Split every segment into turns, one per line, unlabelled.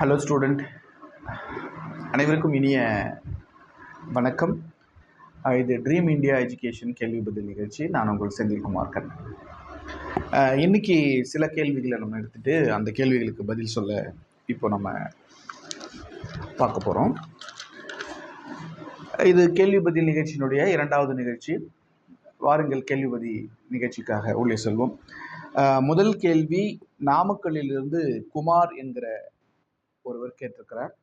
Hello student அனைவருக்கும் இனிய வணக்கம். இது ட்ரீம் இந்தியா எஜுகேஷன் கேள்வி பதில் நிகழ்ச்சி. நான் உங்கள் செந்தில்குமார் கண் அஹ் இன்னைக்கு சில கேள்விகளை நம்ம எடுத்துகிட்டு அந்த கேள்விகளுக்கு பதில் சொல்ல இப்போ நம்ம பார்க்க போகிறோம் இது கேள்வி பதில் நிகழ்ச்சியினுடைய இரண்டாவது நிகழ்ச்சி. வாருங்கள் கேள்வி பதில் நிகழ்ச்சிக்காக உள்ளே செல்வோம். முதல் கேள்வி நாமக்கல்லிலிருந்து குமார் என்கிற ஒருவர் கேட்டிருக்கிறார்.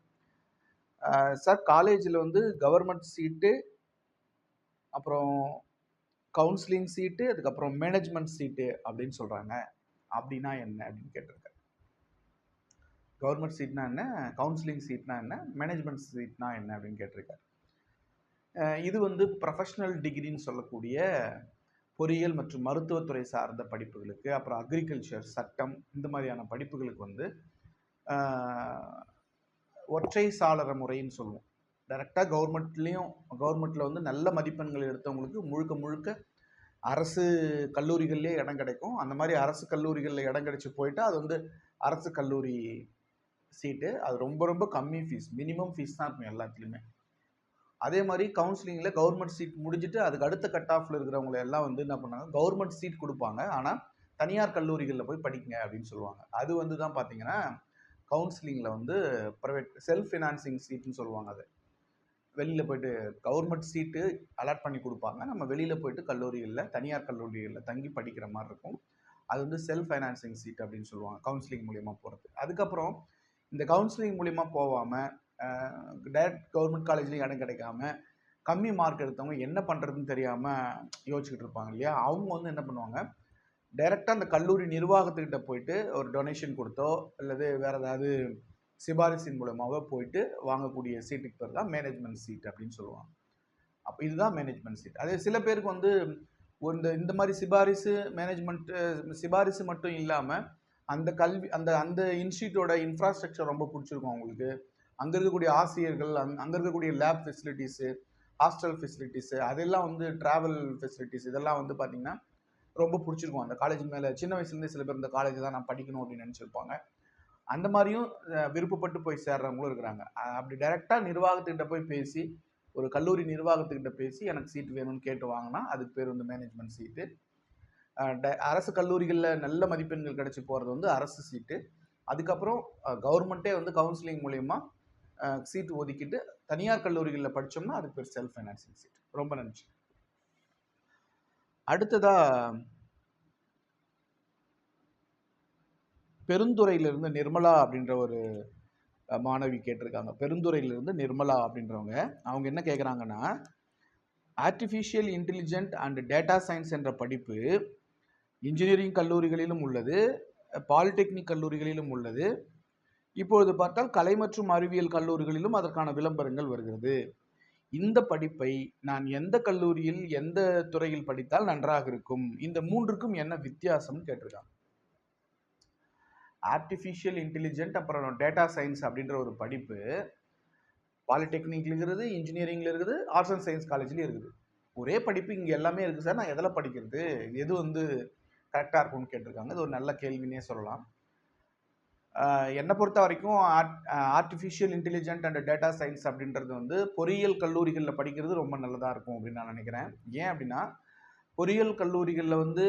சார் காலேஜில் வந்து கவர்மெண்ட் சீட்டு அப்புறம் கவுன்சிலிங் சீட்டு அதுக்கப்புறம் மேனேஜ்மெண்ட் சீட்டு அப்படின்னு சொல்கிறாங்க அப்படின்னா என்ன அப்படின்னு கேட்டிருக்கார். கவர்மெண்ட் சீட்னா என்ன கவுன்சிலிங் சீட்னா என்ன மேனேஜ்மெண்ட் சீட்னா என்ன அப்படின்னு கேட்டிருக்காரு. இது வந்து ப்ரொஃபஷ்னல் டிகிரின்னு சொல்லக்கூடிய பொறியியல் மற்றும் மருத்துவத்துறை சார்ந்த படிப்புகளுக்கு அப்புறம் அக்ரிகல்ச்சர் சட்டம் இந்த மாதிரியான படிப்புகளுக்கு வந்து ஒற்றை சாளர முறைன்னு சொல்லுவோம். டைரெக்டாக கவர்மெண்ட்லேயும் கவர்மெண்ட்டில் வந்து நல்ல மதிப்பெண்கள் எடுத்தவங்களுக்கு முழுக்க முழுக்க அரசு கல்லூரிகள்லேயே இடம் கிடைக்கும். அந்த மாதிரி அரசு கல்லூரிகளில் இடம் கிடைச்சி போயிட்டு அது வந்து அரசு கல்லூரி சீட்டு. அது ரொம்ப ரொம்ப கம்மி ஃபீஸ் மினிமம் ஃபீஸ் தான் இருக்கும் எல்லாத்துலேயுமே. அதே மாதிரி கவுன்சிலிங்கில் கவர்மெண்ட் சீட் முடிஞ்சுட்டு அதுக்கு அடுத்த கட் ஆஃபில் இருக்கிறவங்கள எல்லாம் வந்து என்ன பண்ணாங்க? கவர்மெண்ட் சீட் கொடுப்பாங்க. ஆனால் தனியார் கல்லூரிகளில் போய் படிங்க அப்படின்னு சொல்லுவாங்க. அது வந்து தான் பார்த்தீங்கன்னா கவுன்சிலிங்கில் வந்து ப்ரைவேட் செல்ஃப் ஃபினான்சிங் சீட்னு சொல்லுவாங்க அது. வெளியில் போயிட்டு கவர்மெண்ட் சீட்டு அலாட் பண்ணி கொடுப்பாங்க. நம்ம வெளியில் போயிட்டு கல்லூரிகளில் தனியார் கல்லூரிகளில் தங்கி படிக்கிற மாதிரி இருக்கும். அது வந்து செல்ஃப் ஃபைனான்சிங் சீட் அப்படின்னு சொல்லுவாங்க கவுன்சிலிங் மூலியமாக போகிறது அதுக்கப்புறம் இந்த கவுன்சிலிங் மூலியமாக போகாமல் டைரக்ட் கவர்மெண்ட் காலேஜ்லேயும் இடம் கிடைக்காம கம்மி மார்க் எடுத்தவங்க என்ன பண்ணுறதுன்னு தெரியாமல் யோசிச்சுக்கிட்டு இருப்பாங்க இல்லையா? அவங்க வந்து என்ன பண்ணுவாங்க டைரெக்டாக அந்த கல்லூரி நிர்வாகத்துக்கிட்ட போயிட்டு ஒரு டொனேஷன் கொடுத்தோ அல்லது வேறு ஏதாவது சிபாரிசின் மூலமாகவோ போயிட்டு வாங்கக்கூடிய சீட்டுக்கு பேர் தான் மேனேஜ்மெண்ட் சீட் அப்படின்னு சொல்லுவாங்க. அப்போ இதுதான் மேனேஜ்மெண்ட் சீட் அதே சில பேருக்கு வந்து ஒரு இந்த இந்த மாதிரி சிபாரிசு மேனேஜ்மெண்ட்டு சிபாரிசு மட்டும் இல்லாமல் அந்த கல்வி அந்த அந்த இன்ஸ்டியூட்டோட இன்ஃப்ராஸ்ட்ரக்சர் ரொம்ப பிடிச்சிருக்கும் அவங்களுக்கு. அங்கே இருக்கக்கூடிய ஆசிரியர்கள் அங் அங்கே இருக்கக்கூடிய லேப் ஃபெசிலிட்டிஸு ஹாஸ்டல் ஃபெசிலிட்டிஸு அதெல்லாம் வந்து ட்ராவல் ஃபெசிலிட்டிஸ் இதெல்லாம் வந்து பார்த்திங்கன்னா ரொம்ப பிடிச்சிருக்கும். அந்த காலேஜ் மேலே சின்ன வயசுலேருந்தே சில பேர் இந்த காலேஜ் தான் நான் படிக்கணும் அப்படின்னு நினச்சிருப்பாங்க. அந்த மாதிரியும் விருப்பப்பட்டு போய் சேர்றவங்களும் இருக்கிறாங்க. அப்படி டைரெக்டாக நிர்வாகத்துக்கிட்ட போய் பேசி ஒரு கல்லூரி நிர்வாகத்துக்கிட்ட பேசி எனக்கு சீட் வேணும்னு கேட்டு வாங்கினா அதுக்கு பேர் வந்து மேனேஜ்மெண்ட் சீட்டு ட- அரசு கல்லூரிகளில் நல்ல மதிப்பெண்கள் கிடச்சி போகிறது வந்து அரசு சீட்டு அதுக்கப்புறம் கவர்மெண்ட்டே வந்து கவுன்சிலிங் மூலயமா சீட்டு ஒதுக்கிட்டு தனியார் கல்லூரிகளில் படித்தோம்னா அதுக்கு பேர் செல்ஃப் ஃபைனான்சிங் சீட் ரொம்ப நன்றி. அடுத்ததா பெருந்துறையிலிருந்து நிர்மலா அப்படின்ற ஒரு மாணவி கேட்டிருக்காங்க. பெருந்துறையிலிருந்து நிர்மலா அப்படின்றவங்க. அவங்க என்ன கேட்குறாங்கன்னா artificial intelligent and data science என்ற படிப்பு இன்ஜினியரிங் கல்லூரிகளிலும் உள்ளது பாலிடெக்னிக் கல்லூரிகளிலும் உள்ளது. இப்பொழுது பார்த்தால் கலை மற்றும் அறிவியல் கல்லூரிகளிலும் அதற்கான விளம்பரங்கள் வருகிறது. இந்த படிப்பை நான் எந்த கல்லூரியில் எந்த துறையில் படித்தால் நன்றாக இருக்கும்? இந்த மூன்றுக்கும் என்ன வித்தியாசம்னு கேட்டிருக்காங்க. ஆர்டிஃபிஷியல் இன்டெலிஜென்ட் அப்புறம் டேட்டா சயின்ஸ் அப்படின்ற ஒரு படிப்பு பாலிடெக்னிக்ல இருக்குது இன்ஜினியரிங்ல இருக்குது ஆர்ட்ஸ் அண்ட் சயின்ஸ் காலேஜ்லேயும் இருக்குது. ஒரே படிப்பு இங்கே எல்லாமே இருக்குது சார். நான் எதில் படிக்கிறது? எது வந்து கரெக்டாக இருக்கும்னு கேட்டிருக்காங்க. இது ஒரு நல்ல கேள்வினே சொல்லலாம். என்னை பொறுத்த வரைக்கும் artificial intelligent and data science அப்படின்றது வந்து பொறியியல் கல்லூரிகளில் படிக்கிறது ரொம்ப நல்லதாக இருக்கும் அப்படின்னு நான் நினைக்கிறேன். ஏன் அப்படின்னா பொறியியல் கல்லூரிகளில் வந்து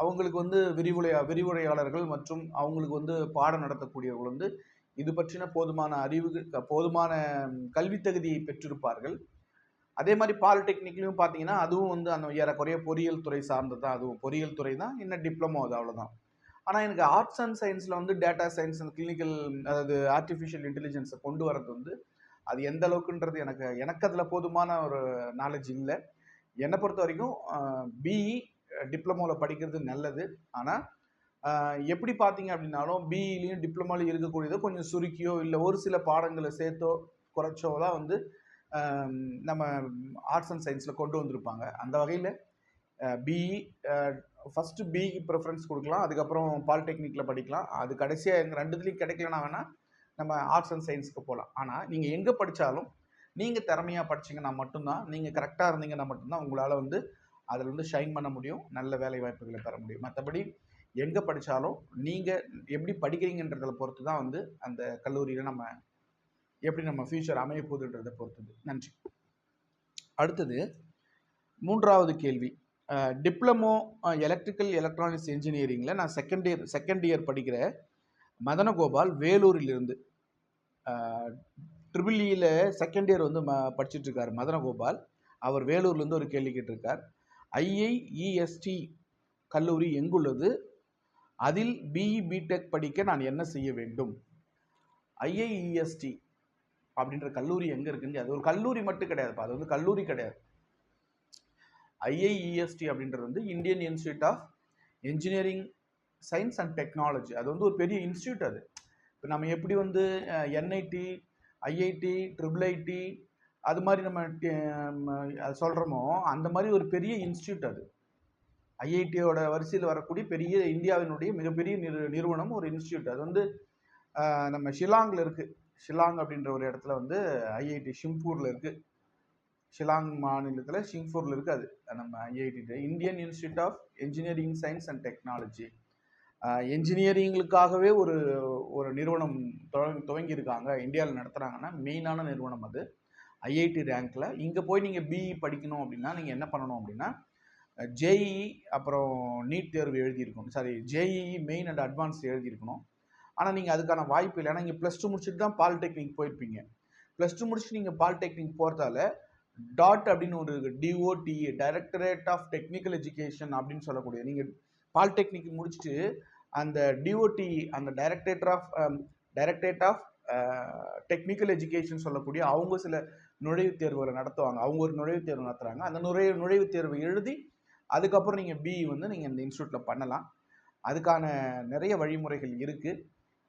அவங்களுக்கு வந்து விரிவுரையா விரிவுரையாளர்கள் மற்றும் அவங்களுக்கு வந்து பாடம் நடத்தக்கூடியவர்கள் வந்து இது பற்றின போதுமான அறிவு போதுமான கல்வி தகுதியை பெற்றிருப்பார்கள். அதே மாதிரி பாலிடெக்னிக்லையும் பார்த்தீங்கன்னா அதுவும் வந்து அந்த ஏறக்குறைய பொறியியல் துறை சார்ந்தது தான் அதுவும் பொறியியல் துறை தான் இன்னும் டிப்ளமோ அது அவ்வளோதான் ஆனால் எனக்கு ஆர்ட்ஸ் அண்ட் சயின்ஸில் வந்து டேட்டா சயின்ஸ் அண்ட் கிளினிக்கல் அதாவது ஆர்டிஃபிஷியல் இன்டெலிஜென்ஸை கொண்டு வரது வந்து அது எந்த அளவுக்குன்றது எனக்கு எனக்கு அதில் போதுமான ஒரு நாலேஜ் இல்லை. என்னை பொறுத்த வரைக்கும் பிஇ டிப்ளமோவில் படிக்கிறது நல்லது. ஆனால் எப்படி பார்த்தீங்க அப்படின்னாலும் பிஇலையும் டிப்ளமோலையும் இருக்கக்கூடியதோ கொஞ்சம் சுருக்கியோ இல்லை ஒரு சில பாடங்களை சேர்த்தோ குறைச்சோ தான் வந்து நம்ம ஆர்ட்ஸ் அண்ட் சயின்ஸில் கொண்டு வந்திருப்பாங்க. அந்த வகையில் பிஇ ஃபஸ்ட்டு பிஇக்கு ப்ரிஃபரன்ஸ் கொடுக்கலாம். அதுக்கப்புறம் பாலிடெக்னிக்கில் படிக்கலாம். அது கடைசியாக எங்கள் ரெண்டுத்துலேயும் கிடைக்கலனா வேணால் நம்ம ஆர்ட்ஸ் அண்ட் சயின்ஸுக்கு போகலாம் ஆனால் நீங்கள் எங்கே படித்தாலும் நீங்கள் திறமையாக படிச்சீங்கன்னா மட்டும்தான் நீங்கள் கரெக்டாக இருந்தீங்கன்னா மட்டும்தான் உங்களால் வந்து அதில் வந்து ஷைன் பண்ண முடியும். நல்ல வேலை வாய்ப்புகளை பெற முடியும். மற்றபடி எங்கே படித்தாலும் நீங்கள் எப்படி படிக்கிறீங்கன்றதை பொறுத்து தான் வந்து அந்த கல்லூரியில் நம்ம எப்படி நம்ம ஃப்யூச்சர் அமைய போகுதுன்றதை பொறுத்தது. நன்றி. அடுத்தது மூன்றாவது கேள்வி. டிப்ளமோ எலக்ட்ரிக்கல் எலக்ட்ரானிக்ஸ் இன்ஜினியரிங்கில் நான் செகண்ட் இயர் செகண்ட் இயர் படிக்கிற மதனகோபால் வேலூரிலிருந்து. ட்ரிபிள் இயில் e செகண்ட் இயர் வந்து ம படிச்சிட்டுருக்கார் மதனகோபால். அவர் வேலூர்லேருந்து ஒரு கேள்வி கேட்டிருக்கார். ஐஐஇஎஸ்டி கல்லூரி எங்குள்ளது? அதில் பிஇ பிடெக் படிக்க நான் என்ன செய்ய வேண்டும்? ஐஐஇஎஸ்டி அப்படின்ற கல்லூரி எங்கே இருக்குன்னு அது ஒரு கல்லூரி மட்டும் கிடையாதுப்பா. அது வந்து கல்லூரி கிடையாது. ஐஐஇஎஸ்டி அப்படின்றது வந்து Indian institute of engineering science and technology. அது வந்து ஒரு பெரிய இன்ஸ்டியூட் அது. இப்போ நம்ம எப்படி வந்து என்ஐடி ஐஐடி ட்ரிபிள் ஐடி அது மாதிரி நம்ம சொல்கிறோமோ அந்த மாதிரி ஒரு பெரிய இன்ஸ்டியூட் அது. ஐஐடியோட வரிசையில் வரக்கூடிய பெரிய இந்தியாவினுடைய மிகப்பெரிய நிறு நிறுவனம் ஒரு இன்ஸ்டியூட் அது வந்து நம்ம ஷிலாங்கில் இருக்குது ஷிலாங் அப்படின்ற ஒரு இடத்துல வந்து ஐஐடி ஷிம்பூரில் இருக்குது ஷிலாங் மாநிலத்தில் ஷிங்ஃபூரில் இருக்குது அது. நம்ம IIT Indian institute of engineering science and technology என்ஜினியரிங்களுக்காகவே ஒரு ஒரு நிறுவனம் துவங்கியிருக்காங்க. இந்தியாவில் நடத்துகிறாங்கன்னா மெயினான நிறுவனம் அது. ஐஐடி ரேங்க்கில் இங்கே போய் நீங்கள் பிஇ படிக்கணும் அப்படின்னா நீங்கள் என்ன பண்ணணும் அப்படின்னா ஜேஇஇ அப்புறம் நீட் தேர்வு எழுதியிருக்கணும். Sorry JEE main and advance எழுதியிருக்கணும். ஆனால் நீங்கள் அதுக்கான வாய்ப்பு இல்லை. ஏன்னா இங்கே ப்ளஸ் டூ முடிச்சுட்டு தான் பாலிடெக்னிக் போயிருப்பீங்க. ப்ளஸ் டூ முடிச்சுட்டு நீங்கள் பாலிடெக்னிக் போகிறதால டாட் அப்படின்னு ஒரு DOTE directorate of technical education அப்படின்னு சொல்லக்கூடிய நீங்கள் பாலிடெக்னிக் முடிச்சுட்டு அந்த டிஓடி அந்த directorate of directorate of technical education சொல்லக்கூடிய அவங்க சில நுழைவுத் தேர்வுகளை நடத்துவாங்க. அவங்க ஒரு நுழைவுத் தேர்வு நடத்துகிறாங்க அந்த நுழைவு நுழைவுத் தேர்வு எழுதி அதுக்கப்புறம் நீங்கள் பிஇ வந்து நீங்கள் இந்த இன்ஸ்டியூட்டில் பண்ணலாம். அதுக்கான நிறைய வழிமுறைகள் இருக்குது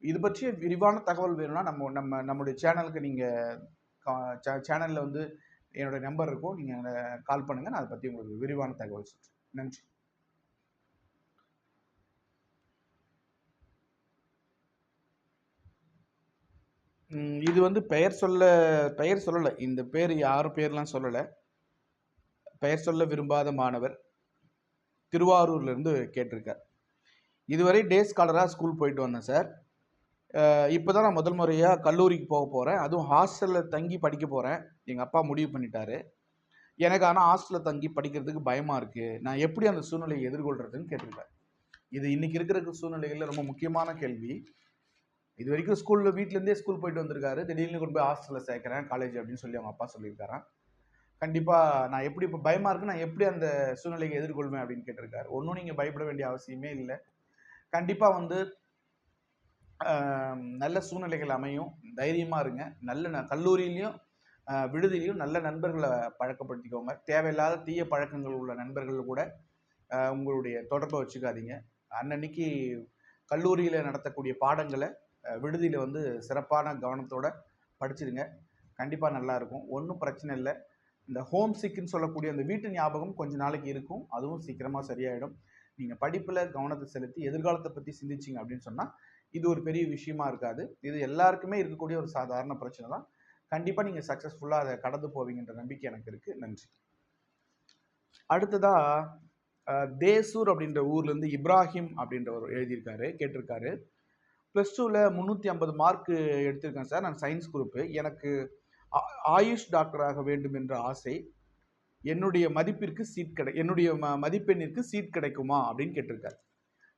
இது பற்றிய விரிவான தகவல் வேணும்னா நம்ம நம்ம நம்மளுடைய சேனலுக்கு நீங்கள் சேனலில் வந்து என்னோட நம்பர் இருக்கும். நீங்கள் கால் பண்ணுங்கள் நான் அதை பற்றி உங்களுக்கு விரிவான தகவல் சொல்கிறேன் நன்றி. இது வந்து பெயர் சொல்ல பெயர் சொல்லலை. இந்த பேர் யாரும் பேர்லாம் சொல்லலை. பெயர் சொல்ல விரும்பாத மாணவர் திருவாரூர்லேருந்து கேட்டிருக்கார். இதுவரை டே ஸ்காலராக ஸ்கூல் போயிட்டு வந்தேன் சார் இப்போ தான் நான் முதல் முறையாக கல்லூரிக்கு போக போகிறேன் அதுவும் ஹாஸ்டலில் தங்கி படிக்க போகிறேன் எங்கள் அப்பா முடிவு பண்ணிட்டாரு. எனக்கு ஆனால் ஹாஸ்டலில் தங்கி படிக்கிறதுக்கு பயமாக இருக்குது நான் எப்படி அந்த சூழ்நிலையை எதிர்கொள்கிறதுன்னு கேட்டிருக்கேன் இது இன்றைக்கி இருக்கிற சூழ்நிலைகளில் ரொம்ப முக்கியமான கேள்வி. இது வரைக்கும் ஸ்கூலில் வீட்டிலேருந்தே ஸ்கூல் போயிட்டு வந்திருக்காரு. திடீர்னு கொண்டு போய் ஹாஸ்டலில் சேர்க்குறேன் காலேஜ் அப்படின்னு சொல்லி அவங்க அப்பா சொல்லியிருக்காரான் கண்டிப்பாக நான் எப்படி இப்போ பயமாக இருக்கு நான் எப்படி அந்த சூழ்நிலையை எதிர்கொள்வேன் அப்படின்னு கேட்டிருக்காரு. ஒன்றும் நீங்கள் பயப்பட வேண்டிய அவசியமே இல்லை. கண்டிப்பாக வந்து நல்ல சூழ்நிலைகள் அமையும். தைரியமாக இருங்க. நல்ல ந கல்லூரியிலையும் விடுதியிலையும் நல்ல நண்பர்களை பழக்கப்படுத்திக்கோங்க. தேவையில்லாத தீய பழக்கங்கள் உள்ள நண்பர்கள் கூட உங்களுடைய தொடர்பை வச்சுக்காதீங்க. அன்னன்னைக்கு கல்லூரியில் நடத்தக்கூடிய பாடங்களை விடுதியில் வந்து சிறப்பான கவனத்தோடு படிச்சிடுங்க கண்டிப்பாக நல்லாயிருக்கும் ஒன்றும் பிரச்சனை இல்லை. இந்த ஹோம் சிக்குன்னு சொல்லக்கூடிய அந்த வீட்டு ஞாபகம் கொஞ்ச நாளைக்கு இருக்கும். அதுவும் சீக்கிரமாக சரியாயிடும். நீங்கள் படிப்பில் கவனத்தை செலுத்தி எதிர்காலத்தை பற்றி சிந்திச்சிங்க அப்படின்னு சொன்னால் இது ஒரு பெரிய விஷயமா இருக்காது. இது எல்லாருக்குமே இருக்கக்கூடிய ஒரு சாதாரண பிரச்சனை தான். கண்டிப்பாக நீங்கள் சக்ஸஸ்ஃபுல்லாக அதை கடந்து போவீங்கன்ற நம்பிக்கை எனக்கு இருக்குது நன்றி. அடுத்ததாக தேசூர் அப்படின்ற ஊர்லேருந்து இப்ராஹிம் அப்படின்றவர் எழுதியிருக்காரு கேட்டிருக்காரு. ப்ளஸ் டூவில் முந்நூற்றி ஐம்பது மார்க் எடுத்திருக்கேன் சார் நான் சயின்ஸ் குரூப்பு எனக்கு ஆயுஷ் டாக்டராக வேண்டும் என்ற ஆசை. என்னுடைய மதிப்பிற்கு சீட் கிடை என்னுடைய ம மதிப்பெண்ணிற்கு சீட் கிடைக்குமா அப்படின்னு கேட்டிருக்காரு.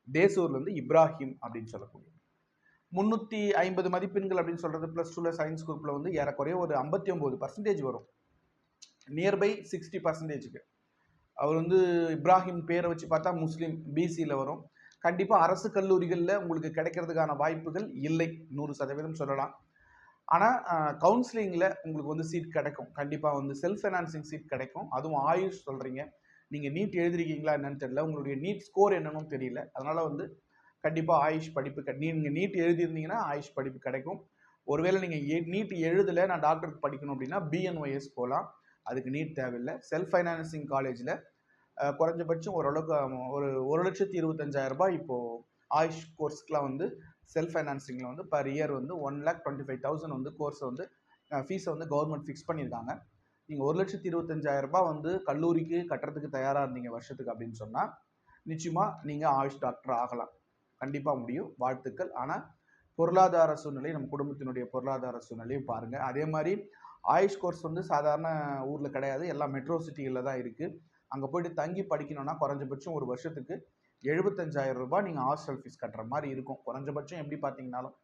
தேசூர்லேருந்து இப்ராஹிம் அப்படின்னு சொல்லக்கூடிய முந்நூற்றி ஐம்பது மதிப்பெண்கள் அப்படின்னு சொல்கிறது ப்ளஸ் டூவில் சயின்ஸ் குரூப்பில் வந்து ஏறக்குறைய ஒரு ஐம்பத்தி ஒம்பது பர்சன்டேஜ் வரும். நியர்பை சிக்ஸ்டி பர்சன்டேஜுக்கு அவர் வந்து இப்ராஹிம் பேரை வச்சு பார்த்தா முஸ்லீம் பிசியில் வரும். கண்டிப்பாக அரசு கல்லூரிகளில் உங்களுக்கு கிடைக்கிறதுக்கான வாய்ப்புகள் இல்லை. நூறு சதவீதம் சொல்லலாம். ஆனால் கவுன்சிலிங்கில் உங்களுக்கு வந்து சீட் கிடைக்கும். கண்டிப்பாக வந்து செல்ஃப் ஃபைனான்சிங் சீட் கிடைக்கும். அதுவும் ஆயுஷ் சொல்கிறீங்க நீங்கள் நீட் எழுதிருக்கீங்களா என்னன்னு தெரியல. உங்களுடைய நீட் ஸ்கோர் என்னன்னு தெரியல. அதனால் வந்து கண்டிப்பாக ஆயுஷ் படிப்பு நீங்கள் நீட் எழுதியிருந்தீங்கன்னா ஆயுஷ் படிப்பு கிடைக்கும். ஒருவேளை நீங்கள் நீட் எழுதலை நான் டாக்டருக்கு படிக்கணும் அப்படின்னா பிஎன்ஒய்எஸ் போகலாம் அதுக்கு நீட் தேவையில்லை. செல்ஃப் ஃபைனான்சிங் காலேஜில் குறைஞ்சபட்சம் ஓரளவுக்கு ஒரு ஒரு லட்சத்தி இருபத்தஞ்சாயிரம் ரூபாய் இப்போது ஆயுஷ் கோர்ஸ்க்கெலாம் வந்து செல்ஃப் ஃபைனான்சிங்கில் வந்து பர் இயர் வந்து one lakh twenty five thousand வந்து கோர்ஸை வந்து ஃபீஸை வந்து கவர்மெண்ட் ஃபிக்ஸ் பண்ணியிருக்காங்க. நீங்கள் ஒரு லட்சத்தி இருபத்தஞ்சாயிரம் ரூபாய் வந்து கல்லூரிக்கு கட்டுறதுக்கு தயாராக இருந்தீங்க வருஷத்துக்கு அப்படின்னு சொன்னால் நிச்சயமாக நீங்கள் ஆயுஷ் டாக்டர் ஆகலாம். கண்டிப்பாக முடியும். வாழ்த்துக்கள். ஆனால் பொருளாதார சூழ்நிலை நம்ம குடும்பத்தினுடைய பொருளாதார சூழ்நிலையும் பாருங்கள் அதே மாதிரி ஆயுஷ் கோர்ஸ் வந்து சாதாரண ஊரில் கிடையாது. எல்லாம் மெட்ரோ சிட்டிகளில் தான் இருக்குது அங்கே போயிட்டு தங்கி படிக்கணும்னா குறைஞ்சபட்சம் ஒரு வருஷத்துக்கு எழுபத்தஞ்சாயிரம் ரூபாய் நீங்கள் ஹாஸ்டல் ஃபீஸ் கட்டுற மாதிரி இருக்கும். குறைஞ்சபட்சம் எப்படி பார்த்தீங்கனாலும்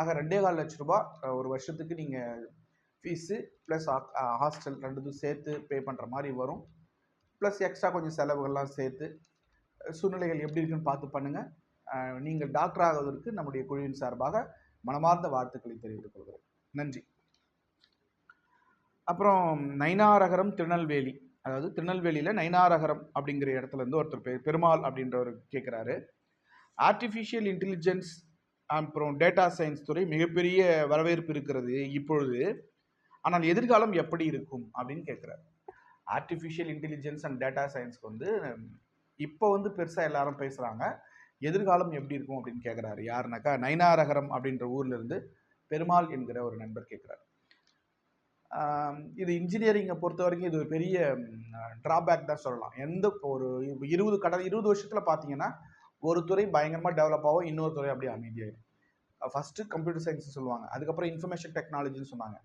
ஆக ரெண்டே கால் லட்ச ரூபாய் ஒரு வருஷத்துக்கு நீங்கள் ஃபீஸு ப்ளஸ் ஹாஸ்டல் ரெண்டுத்தும் சேர்த்து பே பண்ணுற மாதிரி வரும். ப்ளஸ் எக்ஸ்ட்ரா கொஞ்சம் செலவுகள்லாம் சேர்த்து சூழ்நிலைகள் எப்படி இருக்குன்னு பார்த்து பண்ணுங்கள் நீங்கள் டாக்டர் ஆகுவதற்கு நம்முடைய குழுவின் சார்பாக மனமார்ந்த வாழ்த்துக்களை தெரிவித்துக் கொள்கிறேன். நன்றி. அப்புறம் நைனாரகரம் திருநெல்வேலி. அதாவது திருநெல்வேலியில் நைனாரகரம் அப்படிங்கிற இடத்துல இருந்து ஒருத்தர் பெ பெருமாள் அப்படின்றவர் கேட்குறாரு ஆர்டிஃபிஷியல் இன்டெலிஜென்ஸ் அப்புறம் டேட்டா சயின்ஸ் துறை மிகப்பெரிய வரவேற்பு இருக்கிறது இப்பொழுது. ஆனால் எதிர்காலம் எப்படி இருக்கும் அப்படின்னு கேட்குறாரு ஆர்டிஃபிஷியல் இன்டெலிஜென்ஸ் அண்ட் டேட்டா சயின்ஸ்க்கு வந்து இப்போ வந்து பெருசாக எல்லாரும் பேசுகிறாங்க எதிர்காலம் எப்படி இருக்கும் அப்படின்னு கேட்குறாரு யாருனாக்கா நயனாரகரம் அப்படின்ற ஊர்லேருந்து பெருமாள் என்கிற ஒரு நண்பர் கேட்குறாரு இது இன்ஜினியரிங்கை பொறுத்த வரைக்கும் இது ஒரு பெரிய ட்ராபேக் தான் சொல்லலாம். எந்த ஒரு இருபது கடந்த இருபது வருஷத்தில் பார்த்தீங்கன்னா ஒரு துறை பயங்கரமாக டெவலப் ஆகும் இன்னொரு துறை அப்படியே அமைதியாயிடும் ஃபஸ்ட்டு கம்ப்யூட்டர் சயின்ஸ் சொல்லுவாங்க. அதுக்கப்புறம் இன்ஃபர்மேஷன் டெக்னாலஜின்னு சொன்னாங்க.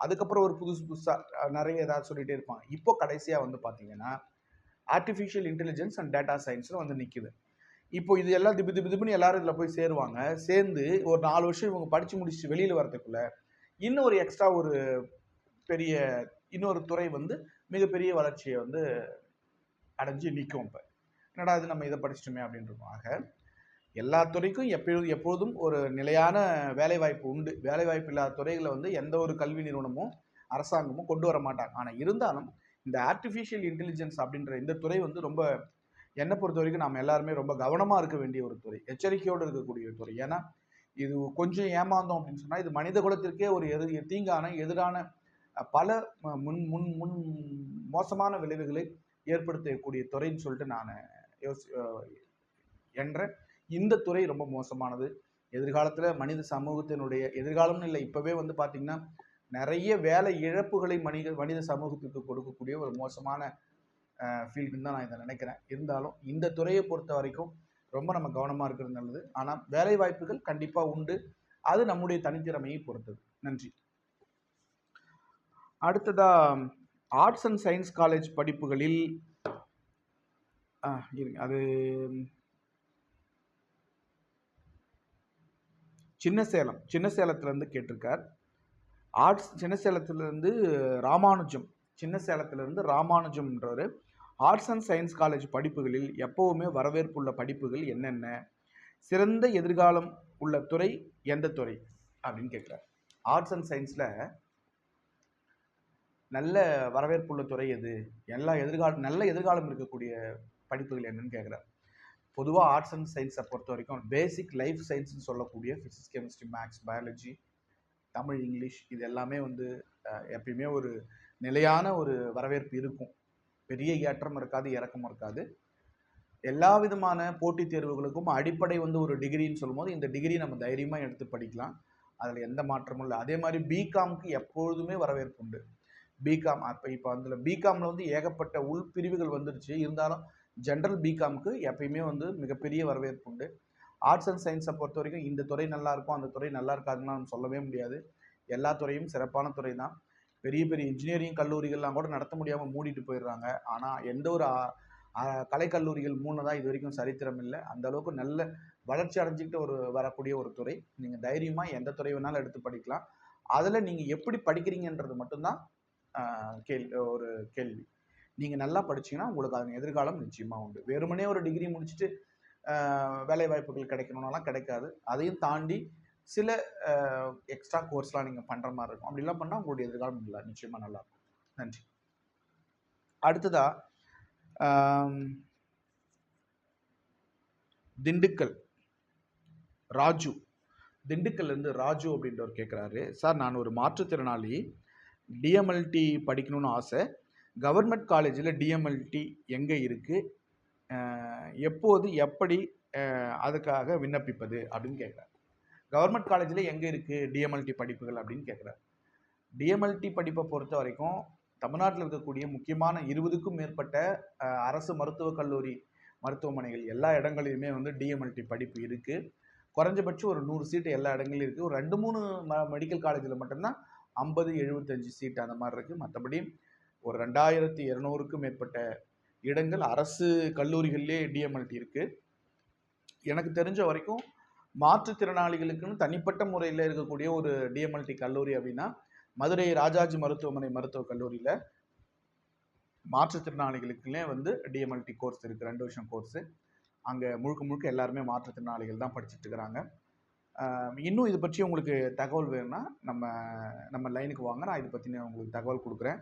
அதுக்கப்புறம் ஒரு புதுசு புதுசாக நிறைய ஏதாவது சொல்லிகிட்டே இருப்பாங்க. இப்போ கடைசியாக வந்து பார்த்தீங்கன்னா ஆர்டிஃபிஷியல் இன்டெலிஜென்ஸ் அண்ட் டேட்டா சயின்ஸ்னு வந்து நிற்கிது இப்போ இது எல்லாம் திபு திபு திபுன்னு எல்லாரும் இதில் போய் சேருவாங்க. சேர்ந்து ஒரு நாலு வருஷம் இவங்க படித்து முடிச்சுட்டு வெளியில் வரதுக்குள்ள இன்னும் ஒரு எக்ஸ்ட்ரா ஒரு பெரிய இன்னொரு துறை வந்து மிகப்பெரிய வளர்ச்சியை வந்து அடைஞ்சு நிற்கும் இப்போ. என்னடா இது நம்ம இதை படிச்சிட்டோமே அப்படின்றோம் ஆக எல்லா துறைக்கும் எப்பொழுதும் எப்பொழுதும் ஒரு நிலையான வேலைவாய்ப்பு உண்டு. வேலைவாய்ப்பு இல்லாத துறைகளை வந்து எந்த ஒரு கல்வி நிறுவனமும் அரசாங்கமும் கொண்டு வர மாட்டாங்க. ஆனால் இருந்தாலும் இந்த ஆர்டிஃபிஷியல் இன்டெலிஜென்ஸ் அப்படின்ற இந்த துறை வந்து ரொம்ப என்னை பொறுத்த வரைக்கும் நம்ம எல்லாருமே ரொம்ப கவனமாக இருக்க வேண்டிய ஒரு துறை எச்சரிக்கையோடு இருக்கக்கூடிய ஒரு துறை. ஏன்னா இது கொஞ்சம் ஏமாந்தோம் அப்படின்னு சொன்னால் இது மனித குலத்திற்கே ஒரு எது தீங்கான எதிரான பல முன் முன் முன் மோசமான விளைவுகளை ஏற்படுத்தக்கூடிய துறைன்னு சொல்லிட்டு நான் யோசி என்ற இந்த துறை ரொம்ப மோசமானது. எதிர்காலத்தில் மனித சமூகத்தினுடைய எதிர்காலம்னு இல்லை இப்போவே வந்து பார்த்திங்கன்னா நிறைய வேலை இழப்புகளை மனித மனித சமூகத்துக்கு கொடுக்கக்கூடிய ஒரு மோசமான ஃபீல்டுன்னு தான் நான் இதை நினைக்கிறேன். இருந்தாலும் இந்த துறையை பொறுத்த வரைக்கும் ரொம்ப நம்ம கவனமாக இருக்கிறது நல்லது. ஆனால் வேலை வாய்ப்புகள் கண்டிப்பாக உண்டு. அது நம்முடைய தனித்திறமையை பொறுத்தது. நன்றி. அடுத்ததா ஆர்ட்ஸ் அண்ட் சயின்ஸ் காலேஜ் படிப்புகளில் இருங்க. அது சின்ன சேலம் சின்ன கேட்டிருக்கார். ஆர்ட்ஸ் சின்னசேலத்துலேருந்து ராமானுஜம். சின்னசேலத்துலேருந்து ராமானுஜம்ன்றவர் ஆர்ட்ஸ் அண்ட் சயின்ஸ் காலேஜ் படிப்புகளில் எப்போவுமே வரவேற்புள்ள படிப்புகள் என்னென்ன? சிறந்த எதிர்காலம் உள்ள துறை எந்த துறை? அப்படின்னு கேட்குறார். ஆர்ட்ஸ் அண்ட் சயின்ஸில் நல்ல வரவேற்புள்ள துறை எது? எல்லா எதிர்காலம் நல்ல எதிர்காலம் இருக்கக்கூடிய படிப்புகள் என்னன்னு கேட்குறாரு. பொதுவாக ஆர்ட்ஸ் அண்ட் சயின்ஸை பொறுத்த வரைக்கும் பேசிக் லைஃப் சயின்ஸ்னு சொல்லக்கூடிய physics chemistry maths biology Tamil English இது எல்லாமே வந்து எப்பயுமே ஒரு நிலையான ஒரு வரவேற்பு இருக்கும். பெரிய ஏற்றம் இருக்காது இறக்கம் இருக்காது. எல்லா விதமான போட்டித் தேர்வுகளுக்கும் அடிப்படை வந்து ஒரு டிகிரின்னு சொல்லும்போது இந்த டிகிரி நம்ம தைரியமாக எடுத்து படிக்கலாம். அதில் எந்த மாற்றமும் இல்லை. அதே மாதிரி பிகாம்க்கு எப்பொழுதுமே வரவேற்பு உண்டு. பிகாம் அப்போ இப்போ அதில் பிகாமில் வந்து ஏகப்பட்ட உள்பிரிவுகள் வந்துடுச்சு இருந்தாலும் ஜென்ரல் பிகாம்க்கு எப்பயுமே வந்து மிகப்பெரிய வரவேற்பு உண்டு. ஆர்ட்ஸ் அண்ட் சயின்ஸை பொறுத்த வரைக்கும் இந்த துறை நல்லா இருக்கும் அந்த துறை நல்லா இருக்காதுன்னு நம்ம சொல்லவே முடியாது. எல்லா துறையும் சிறப்பான துறை தான். பெரிய பெரிய இன்ஜினியரிங் கல்லூரிகள்லாம் கூட நடத்த முடியாமல் மூடிட்டு போயிடுறாங்க. ஆனால் எந்த ஒரு ஆ- ஆ- கலைக்கல்லூரிகள் மூணுதான் இது வரைக்கும் சரித்திரம் இல்லை. அந்த அளவுக்கு நல்ல வளர்ச்சி அடைஞ்சிக்கிட்டு ஒரு வரக்கூடிய ஒரு துறை. நீங்கள் தைரியமாக எந்த துறை வேணாலும் எடுத்து படிக்கலாம். அதில் நீங்கள் எப்படி படிக்கிறீங்கன்றது மட்டும்தான் கேள்வி கேள் ஒரு கேள்வி. நீங்கள் நல்லா படிச்சீங்கன்னா உங்களுக்கு அதன் எதிர்காலம் நிச்சயமாக உண்டு. வெறுமனே ஒரு டிகிரி முடிச்சுட்டு வேலை வாய்ப்புகள் கிடைக்கணும்னாலாம் கிடைக்காது. அதையும் தாண்டி சில எக்ஸ்ட்ரா கோர்ஸ்லாம் நீங்கள் பண்ணுற மாதிரி இருக்கும். அப்படிலாம் பண்ணால் உங்களுடைய எதிர்காலம் நல்லா நிச்சயமாக நல்லாயிருக்கும் நன்றி. அடுத்ததா திண்டுக்கல். ராஜு. திண்டுக்கல்லேருந்து ராஜு அப்படின்றவர் கேட்குறாரு சார் நான் ஒரு மாற்றுத்திறனாளி. டிஎம்எல்டி படிக்கணும்னு ஆசை. கவர்மெண்ட் காலேஜில் டிஎம்எல்டி எங்கே இருக்குது எப்போது எப்படி அதுக்காக விண்ணப்பிப்பது? அப்படின்னு கேட்குறாரு கவர்மெண்ட் காலேஜில் எங்கே இருக்குது டிஎம்எல்டி படிப்புகள் அப்படின்னு கேட்குறாரு டிஎம்எல்டி படிப்பை பொறுத்த வரைக்கும் தமிழ்நாட்டில் இருக்கக்கூடிய முக்கியமான இருபதுக்கும் மேற்பட்ட அரசு மருத்துவக் கல்லூரி மருத்துவமனைகள் எல்லா இடங்களிலுமே வந்து டிஎம்எல்டி படிப்பு இருக்குது குறைஞ்சபட்சம் ஒரு நூறு சீட்டு எல்லா இடங்களிலும் இருக்குது ஒரு ரெண்டு மூணு ம மெடிக்கல் காலேஜில் மட்டும்தான் ஐம்பது எழுபத்தஞ்சு சீட்டு அந்த மாதிரி இருக்குது மற்றபடி ஒரு ரெண்டாயிரத்தி இரநூறுக்கும் மேற்பட்ட இடங்கள் அரசு கல்லூரிகள்லேயே டிஎம்எல்டி இருக்குது எனக்கு தெரிஞ்ச வரைக்கும் மாற்றுத்திறனாளிகளுக்குன்னு தனிப்பட்ட முறையில் இருக்கக்கூடிய ஒரு டிஎம்எல்டி கல்லூரி அப்படின்னா மதுரை ராஜாஜி மருத்துவமனை மருத்துவக் கல்லூரியில் மாற்றுத்திறனாளிகளுக்குள்ளே வந்து டிஎம்எல்டி கோர்ஸ் இருக்குது ரெண்டு வருஷம் கோர்ஸு அங்கே முழுக்க முழுக்க எல்லாருமே மாற்றுத்திறனாளிகள் தான் படிச்சுட்டு இருக்கிறாங்க. இன்னும் இது பற்றி உங்களுக்கு தகவல் வேணும்னா நம்ம நம்ம லைனுக்கு வாங்க. நான் இதை பற்றி நான் உங்களுக்கு தகவல் கொடுக்குறேன்.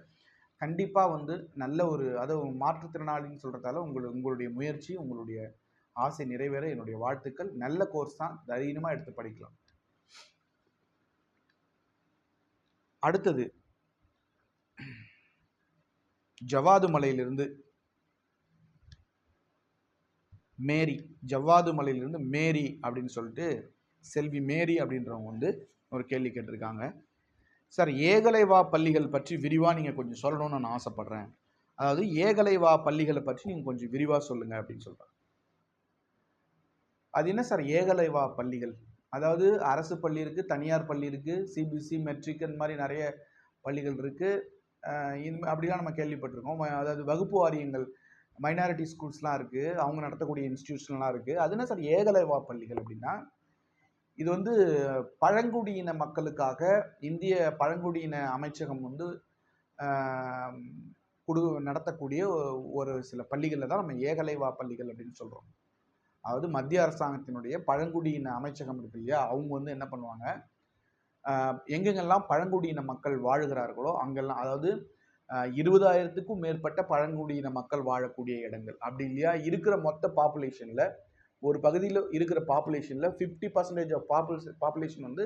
கண்டிப்பாக வந்து நல்ல ஒரு அதை மாற்றுத்திறனாளின்னு சொல்கிறதால உங்கள் உங்களுடைய முயற்சி உங்களுடைய ஆசை நிறைவேற என்னுடைய வாழ்த்துக்கள். நல்ல கோர்ஸ் தான். தைரியமாக எடுத்து படிக்கலாம். அடுத்தது ஜவாது மலையிலிருந்து மேரி ஜவ்வாது மலையிலிருந்து மேரி அப்படின்னு சொல்லிட்டு செல்வி மேரி அப்படின்றவங்க வந்து ஒரு கேள்வி கேட்டிருக்காங்க. சார் ஏகலைவா பள்ளிகள் பற்றி விரிவாக நீங்கள் கொஞ்சம் சொல்லணும்னு நான் ஆசைப்பட்றேன். அதாவது ஏகலைவா பள்ளிகளை பற்றி நீங்கள் கொஞ்சம் விரிவாக சொல்லுங்கள் அப்படின்னு சொல்கிறாங்க அது என்ன சார் ஏகலைவா பள்ளிகள்? அதாவது அரசு பள்ளி இருக்குது தனியார் பள்ளி இருக்குது சிபிஎஸ்சி மெட்ரிக் இந்த மாதிரி நிறைய பள்ளிகள் இருக்குது இது அப்படிலாம் நம்ம கேள்விப்பட்டிருக்கோம். அதாவது வகுப்பு வாரியங்கள் மைனாரிட்டி ஸ்கூல்ஸ்லாம் இருக்குது அவங்க நடத்தக்கூடிய இன்ஸ்டியூஷன்லாம் இருக்குது அது என்ன சார் ஏகலைவா பள்ளிகள் அப்படின்னா இது வந்து பழங்குடியின மக்களுக்காக இந்திய பழங்குடியின அமைச்சகம் வந்து கொடு நடத்தக்கூடிய ஒரு சில பள்ளிகளில் தான் நம்ம ஏகலைவா பள்ளிகள் அப்படின்னு சொல்கிறோம் அதாவது மத்திய அரசாங்கத்தினுடைய பழங்குடியின அமைச்சகம் இருக்கு இல்லையா அவங்க வந்து என்ன பண்ணுவாங்க? எங்கெங்கெல்லாம் பழங்குடியின மக்கள் வாழுகிறார்களோ அங்கெல்லாம் அதாவது இருபதாயிரத்துக்கும் மேற்பட்ட பழங்குடியின மக்கள் வாழக்கூடிய இடங்கள். அப்படி இல்லையா? இருக்கிற மொத்த பாப்புலேஷனில் ஒரு பகுதியில் இருக்கிற பாப்புலேஷனில் fifty percentage of population population வந்து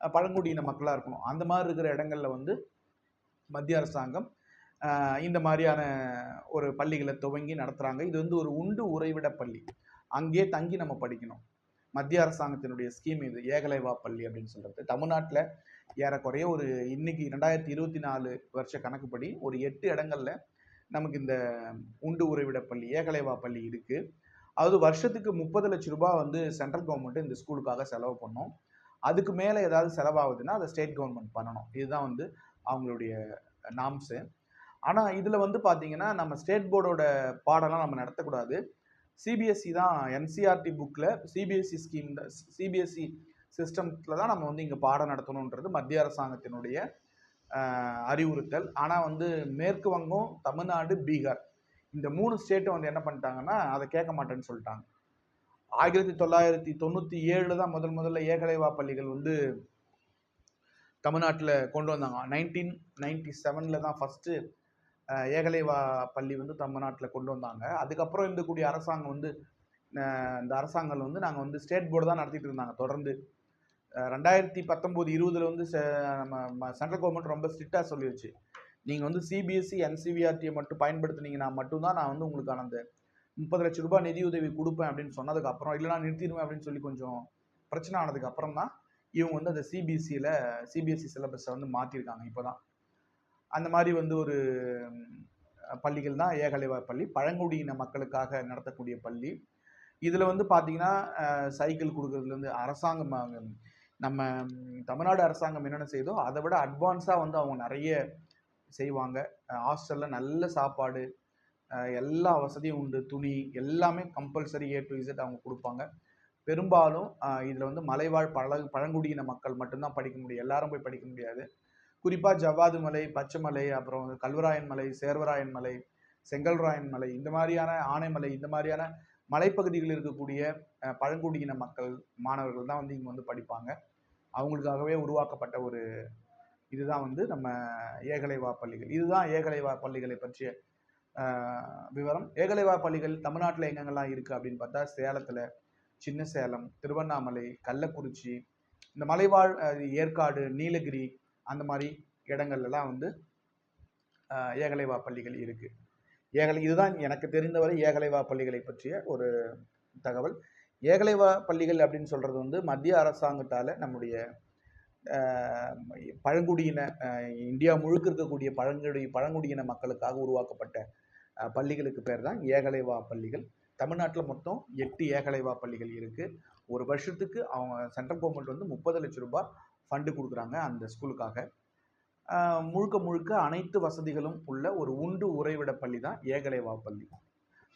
பழங்குடியின மக்களாக இருக்கணும். அந்த மாதிரி இருக்கிற இடங்களில் வந்து மத்திய அரசாங்கம் இந்த மாதிரியான ஒரு பள்ளிகளை துவங்கி நடத்துகிறாங்க இது வந்து ஒரு உண்டு உறைவிட பள்ளி. அங்கேயே தங்கி நம்ம படிக்கணும். மத்திய அரசாங்கத்தினுடைய ஸ்கீம் இது ஏகலைவா பள்ளி அப்படின்னு சொல்கிறது தமிழ்நாட்டில் ஏறக்குறைய ஒரு இன்னைக்கு ரெண்டாயிரத்தி இருபத்தி நாலு வருஷ கணக்குப்படி ஒரு எட்டு இடங்கள்ல நமக்கு இந்த உண்டு உறைவிட பள்ளி ஏகலைவா பள்ளி இருக்குது அது வருஷத்துக்கு முப்பது லட்ச ரூபாய் வந்து சென்ட்ரல் கவர்மெண்ட் இந்த ஸ்கூலுக்காக செலவு பண்ணோம். அதுக்கு மேலே ஏதாவது செலவாகுதுன்னா அதை ஸ்டேட் கவர்மெண்ட் பண்ணணும். இதுதான் வந்து அவங்களுடைய நாம்ஸு ஆனால் இதில் வந்து பார்த்தீங்கன்னா நம்ம ஸ்டேட் போர்டோட பாடம்லாம் நம்ம நடத்தக்கூடாது. சிபிஎஸ்சி தான் என்சிஆர்டி புக்கில் சிபிஎஸ்சி ஸ்கீம் சிபிஎஸ்சி சிஸ்டத்தில் தான் நம்ம வந்து இங்கே பாடம் நடத்தணுன்றது மத்திய அரசாங்கத்தினுடைய அறிவுறுத்தல். ஆனால் வந்து மேற்கு வங்கம் தமிழ்நாடு பீகார் இந்த மூணு ஸ்டேட்டும் வந்து என்ன பண்ணிட்டாங்கன்னா அதை கேட்க மாட்டேன்னு சொல்லிட்டாங்க. ஆயிரத்தி தொள்ளாயிரத்தி தொண்ணூற்றி ஏழில் தான் முதல் முதல்ல ஏகலைவா பள்ளிகள் வந்து தமிழ்நாட்டில் கொண்டு வந்தாங்க. நைன்டீன் நைன்டி செவனில் தான் ஃபஸ்ட்டு ஏகலைவா பள்ளி வந்து தமிழ்நாட்டில் கொண்டு வந்தாங்க. அதுக்கப்புறம் இருந்தக்கூடிய அரசாங்கம் வந்து இந்த அரசாங்கம் வந்து நாங்கள் வந்து ஸ்டேட் போர்டு தான் நடத்திட்டு இருந்தாங்க. தொடர்ந்து. ரெண்டாயிரத்தி பத்தொம்போது இருபதில் வந்து நம்ம சென்ட்ரல் கவர்மெண்ட் ரொம்ப ஸ்ட்ரிக்டாக சொல்லிடுச்சு நீங்கள் வந்து சிபிஎஸ்சி என்சிவிஆர்டியை மட்டும் பயன்படுத்துனீங்கன்னா மட்டும்தான் நான் வந்து உங்களுக்கான அந்த முப்பது லட்ச ரூபாய் நிதியுதவி கொடுப்பேன் அப்படின்னு சொன்னதுக்கப்புறம் இல்லைனா இல்லை நான் நிறுத்திடுவேன் அப்படின்னு சொல்லி கொஞ்சம் பிரச்சனை ஆனதுக்கப்புறம் தான் இவங்க வந்து அந்த சிபிஎஸ்சியில் சிபிஎஸ்சி சிலபஸை வந்து மாற்றிருக்காங்க இப்போ தான் அந்த மாதிரி வந்து ஒரு பள்ளிகள் தான் ஏகலைவா பள்ளி. பழங்குடியின மக்களுக்காக நடத்தக்கூடிய பள்ளி. இதில் வந்து பார்த்தீங்கன்னா சைக்கிள் கொடுக்கறதுலேருந்து அரசாங்கம் நம்ம தமிழ்நாடு அரசாங்கம் என்னென்ன செய்தோ அதை விட அட்வான்ஸாக வந்து அவங்க நிறைய செய்வாங்க. ஹாஸ்டலில் நல்ல சாப்பாடு எல்லா வசதியும் உண்டு. துணி எல்லாமே கம்பல்சரி ஏ டு இசட் அவங்க கொடுப்பாங்க. பெரும்பாலும் இதில் வந்து மலைவாழ் பழ பழங்குடியின மக்கள் மட்டும்தான் படிக்க முடியும். எல்லாரும் போய் படிக்க முடியாது. குறிப்பாக ஜவ்வாது மலை பச்சைமலை அப்புறம் கல்வராயன் மலை சேர்வராயன் மலை செங்கல்ராயன் மலை இந்த மாதிரியான ஆனைமலை இந்த மாதிரியான மலைப்பகுதிகளில் இருக்கக்கூடிய பழங்குடியின மக்கள் மாணவர்கள் தான் வந்து இங்கே வந்து படிப்பாங்க. அவங்களுக்காகவே உருவாக்கப்பட்ட ஒரு இதுதான் வந்து நம்ம ஏகலைவா பள்ளிகள். இதுதான் ஏகலைவா பள்ளிகளை பற்றிய விவரம். ஏகலைவா பள்ளிகள் தமிழ்நாட்டில் எங்கெங்கெல்லாம் இருக்குது அப்படின்னு பார்த்தா சேலத்தில் சின்ன சேலம் திருவண்ணாமலை கள்ளக்குறிச்சி இந்த மலைவாழ் ஏற்காடு நீலகிரி அந்த மாதிரி இடங்கள்லாம் வந்து ஏகலைவா பள்ளிகள் இருக்குது ஏகலை இதுதான் எனக்கு தெரிந்தவரை ஏகலைவா பள்ளிகளை பற்றிய ஒரு தகவல். ஏகலைவா பள்ளிகள் அப்படின்னு சொல்கிறது வந்து மத்திய அரசாங்கத்தால் நம்முடைய பழங்குடியின இந்தியா முழுக்க இருக்கக்கூடிய பழங்குடி பழங்குடியின மக்களுக்காக உருவாக்கப்பட்ட பள்ளிகளுக்கு பேர் தான் ஏகலைவா பள்ளிகள். தமிழ்நாட்டில் மொத்தம் எட்டு ஏகலைவா பள்ளிகள் இருக்குது ஒரு வருஷத்துக்கு அவங்க சென்ட்ரல் கவர்மெண்ட் வந்து முப்பது லட்ச ரூபாய் ஃபண்டு கொடுக்குறாங்க அந்த ஸ்கூலுக்காக. முழுக்க முழுக்க அனைத்து வசதிகளும் உள்ள ஒரு உண்டு உறைவிட பள்ளி தான் ஏகலைவா பள்ளி.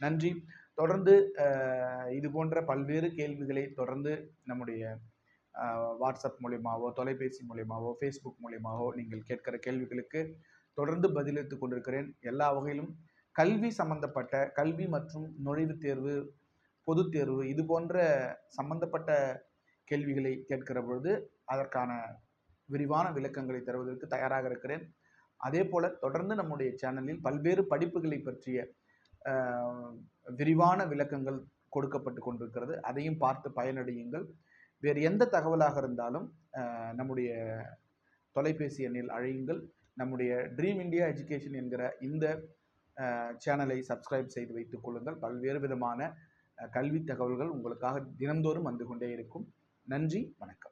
நன்றி. தொடர்ந்து இது போன்ற பல்வேறு கேள்விகளை தொடர்ந்து நம்முடைய வாட்ஸ்அப் மூலியமாவோ தொலைபேசி மூலியமாகவோ ஃபேஸ்புக் மூலியமாவோ நீங்கள் கேட்கிற கேள்விகளுக்கு தொடர்ந்து பதிலளித்து கொண்டிருக்கிறேன். எல்லா வகையிலும் கல்வி சம்பந்தப்பட்ட கல்வி மற்றும் நுழைவுத் தேர்வு பொதுத் தேர்வு இது போன்ற சம்பந்தப்பட்ட கேள்விகளை கேட்கிற பொழுது அதற்கான விரிவான விளக்கங்களை தருவதற்கு தயாராக இருக்கிறேன். அதே போல தொடர்ந்து நம்முடைய சேனலில் பல்வேறு படிப்புகளை பற்றிய விரிவான விளக்கங்கள் கொடுக்கப்பட்டு கொண்டிருக்கிறது. அதையும் பார்த்து பயனடையுங்கள். வேறு எந்த தகவலாக இருந்தாலும் நம்முடைய தொலைபேசி எண்ணில் அழையுங்கள். நம்முடைய ட்ரீம் இந்தியா எஜுகேஷன் என்கிற இந்த சேனலை சப்ஸ்கிரைப் செய்து வைத்துக் கொள்ளுங்கள். பல்வேறு விதமான கல்வி தகவல்கள் உங்களுக்காக தினந்தோறும் வந்து கொண்டே இருக்கும். நன்றி வணக்கம்.